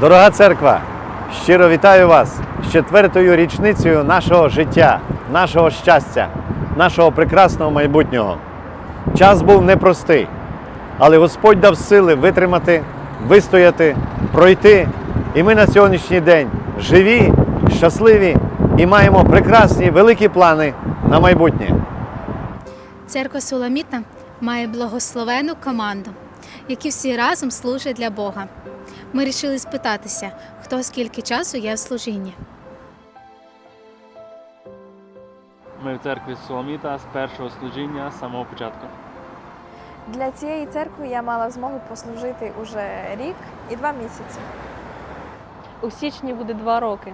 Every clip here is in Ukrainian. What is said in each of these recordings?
Дорога церква, щиро вітаю вас з четвертою річницею нашого життя, нашого щастя, нашого прекрасного майбутнього. Час був непростий, але Господь дав сили витримати, вистояти, пройти. І ми на сьогоднішній день живі, щасливі і маємо прекрасні великі плани на майбутнє. Церква Суламіта має благословену команду, які всі разом служать для Бога. Ми вирішили спитатися, хто скільки часу є в служінні. Ми в церкві Соломіта з першого служіння з самого початку. Для цієї церкви я мала змогу послужити уже рік і два місяці. У січні буде два роки.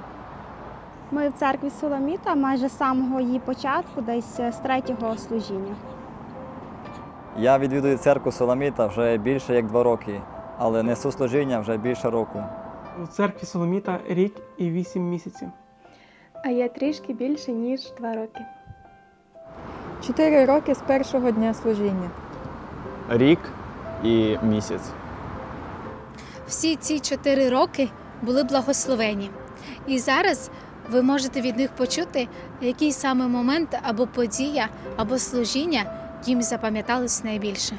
Ми в церкві Соломіта майже з самого її початку, десь з третього служіння. Я відвідую церкву Соломіта вже більше як два роки, але несу служіння вже більше року. У церкві Соломіта рік і вісім місяців. А я трішки більше, ніж два роки. Чотири роки з першого дня служіння. Рік і місяць. Всі ці чотири роки були благословені. І зараз ви можете від них почути, який саме момент або подія, або служіння їм запам'ятались найбільше.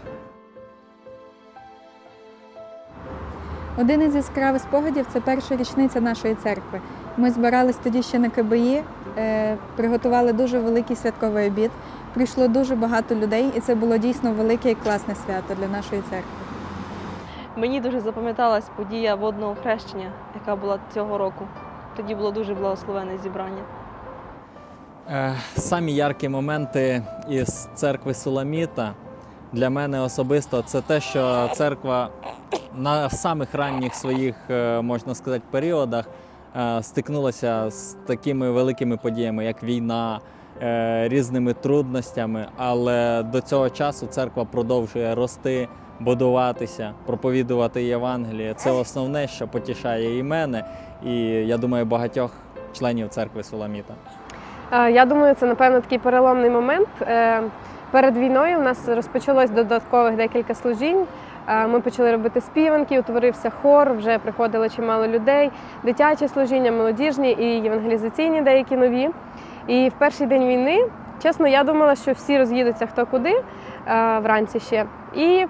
Один із яскравих спогадів це перша річниця нашої церкви. Ми збирались тоді ще на КБІ, е, приготували дуже великий святковий обід. Прийшло дуже багато людей, і це було дійсно велике і класне свято для нашої церкви. Мені дуже запам'яталась подія водного хрещення, яка була цього року. Тоді було дуже благословенне зібрання. Е, Самі яркі моменти із церкви Суламіта для мене особисто це те, що церква на самих ранніх своїх, е, можна сказати, періодах е, стикнулася з такими великими подіями, як війна, е, різними трудностями. Але до цього часу церква продовжує рости, будуватися, проповідувати Євангеліє. Це основне, що потішає і мене, і я думаю, багатьох членів церкви Суламіта. Я думаю, це напевно такий переломний момент. Перед війною в нас розпочалось додаткових декілька служінь. Е, Ми почали робити співанки, утворився хор, вже приходило чимало людей, дитячі служіння, молодіжні і євангелізаційні деякі нові. І в перший день війни, чесно, я думала, що всі роз'їдуться хто куди е, вранці ще. І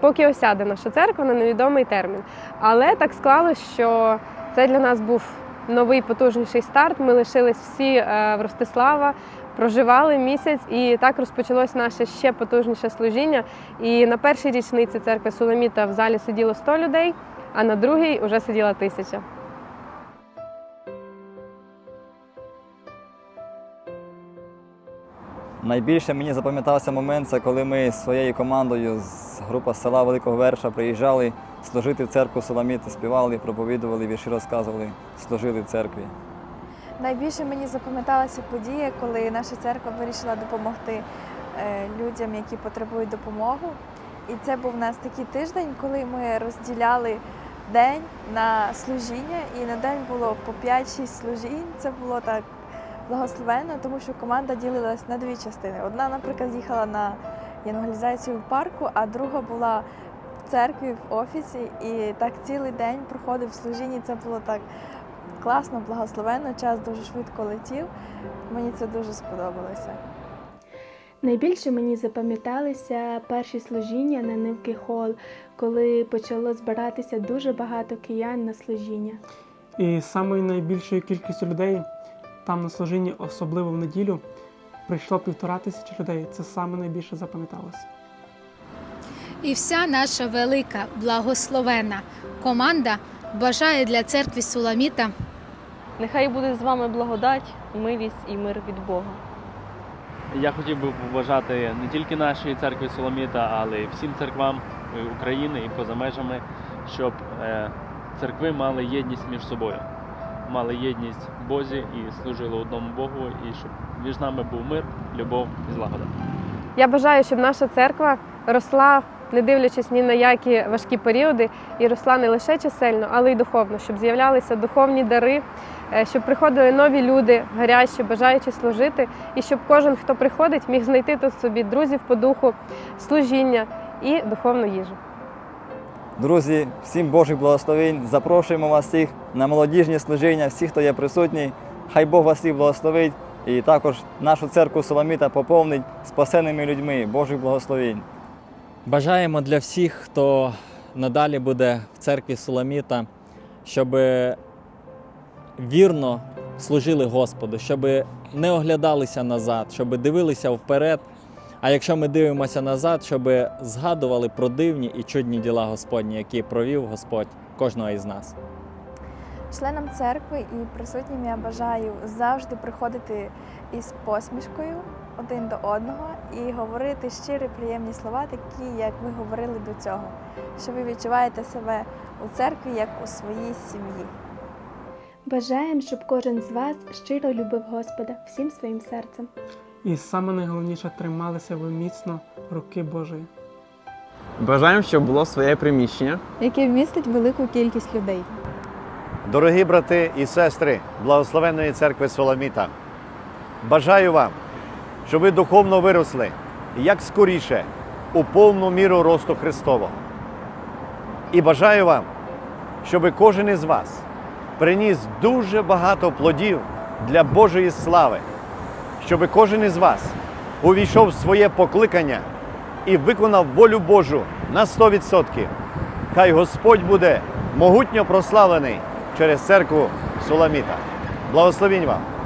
поки осяде наша церква на невідомий термін. Але так склалось, що це для нас був новий потужніший старт. Ми лишились всі е, в Ростислава, проживали місяць, і так розпочалось наше ще потужніше служіння. І на першій річниці церкви Суламіта в залі сиділо 100 людей, а на другій вже сиділа тисяча. Найбільше мені запам'ятався момент, це коли ми з своєю командою з група з села Великого Верша приїжджали служити в церкву Соломіти, співали, проповідували, вірші розказували, служили в церкві. Найбільше мені запам'яталася подія, коли наша церква вирішила допомогти е, людям, які потребують допомогу. І це був у нас такий тиждень, коли ми розділяли день на служіння, і на день було по 5-6 служінь. Це було так благословенно, тому що команда ділилась на дві частини. Одна, наприклад, їхала на євангелізацію в парку, а друга була в церкві, в офісі. І так цілий день проходив служіння. Це було так класно, благословенно, час дуже швидко летів. Мені це дуже сподобалося. Найбільше мені запам'яталися перші служіння на Нивки Хол, коли почало збиратися дуже багато киян на служіння. І самою найбільшою кількістю людей там на служінні, особливо в неділю, прийшло півтора тисячі людей. Це саме найбільше запам'яталося. І вся наша велика благословена команда бажає для церкви Суламіта Нехай буде з вами благодать, милість і мир від Бога. Я хотів би побажати не тільки нашій церкві Соломіта, але й всім церквам України і поза межами, щоб е, церкви мали єдність між собою, мали єдність в Бозі і служили одному Богу, і щоб між нами був мир, любов і злагода. Я бажаю, щоб наша церква росла, не дивлячись ні на які важкі періоди, і росла не лише чисельно, але й духовно, щоб з'являлися духовні дари, е, щоб приходили нові люди, гарячі, бажаючи служити, і щоб кожен, хто приходить, міг знайти тут собі друзів по духу, служіння і духовну їжу. Друзі, всім Божих благословень. Запрошуємо вас всіх на молодіжні служіння, всі, хто є присутній. Хай Бог вас всіх благословить. І також нашу церкву Соломіта поповнить спасеними людьми. Божих благословень. Бажаємо для всіх, хто надалі буде в церкві Суламіта, щоб вірно служили Господу, щоб не оглядалися назад, щоб дивилися вперед. А якщо ми дивимося назад, щоб згадували про дивні і чудні діла Господні, які провів Господь кожного із нас. Членам церкви і присутнім я бажаю завжди приходити із посмішкою один до одного і говорити щирі, приємні слова, такі, як ви говорили до цього, що ви відчуваєте себе у церкві як у своїй сім'ї. Бажаємо, щоб кожен з вас щиро любив Господа всім своїм серцем. І саме найголовніше трималися ви міцно руки Божої. Бажаємо, щоб було своє приміщення. яке вмістить велику кількість людей. Дорогі брати і сестри благословенної церкви Соломіта, бажаю вам, щоб ви духовно виросли як скоріше у повну міру росту Христового. І бажаю вам, щоб кожен із вас приніс дуже багато плодів для Божої слави, щоб кожен із вас увійшов в своє покликання і виконав волю Божу на 100%. Хай Господь буде могутньо прославлений через церкву Суламіта. Благословінь вам!